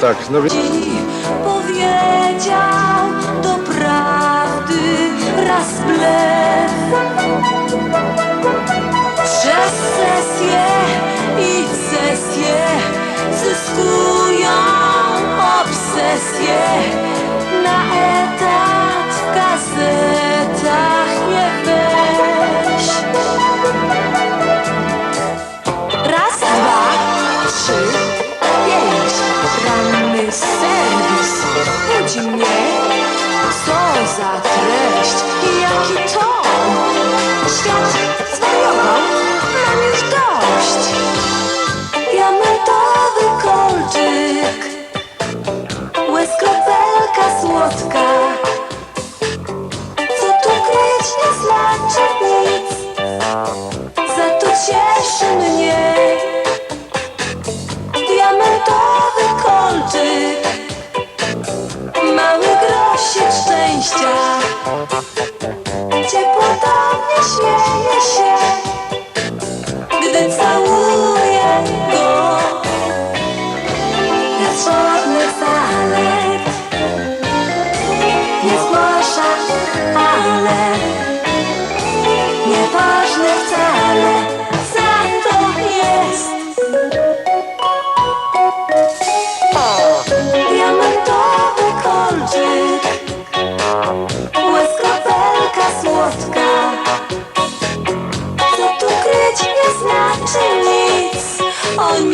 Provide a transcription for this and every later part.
Tak, no więc... Powiedział do prawdy raz blef Przez sesję i sesję zyskują obsesję. mnie? Co za treść, jaki to Ciepło do mnie śmieje się Gdy całuję go. Bez żadnych zalet Nie zgłasza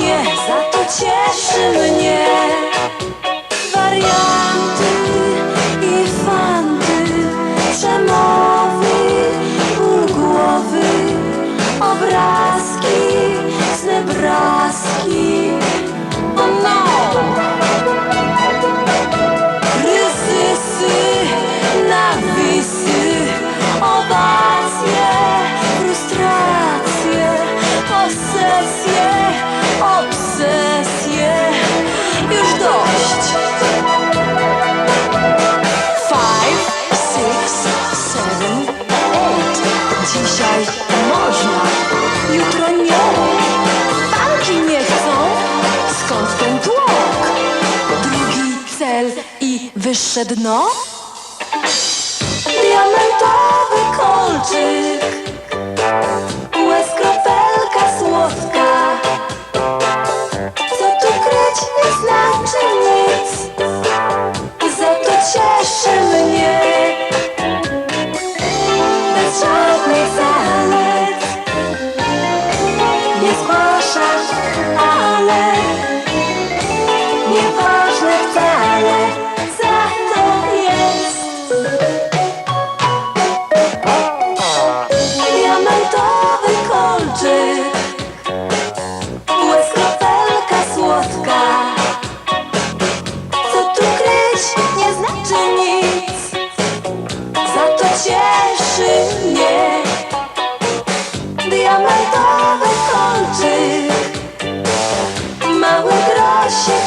mnie, za to cieszy mnie. Wariat. Można, jutro nie. Banki nie chcą, skąd ten tłok? Drugi cel i wyższe dno? Diamentowy kolczyk.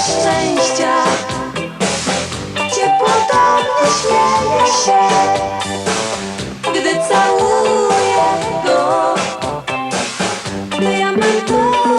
szczęścia. Ciepło do mnie śmieje się Gdy całuję go. Diamentowy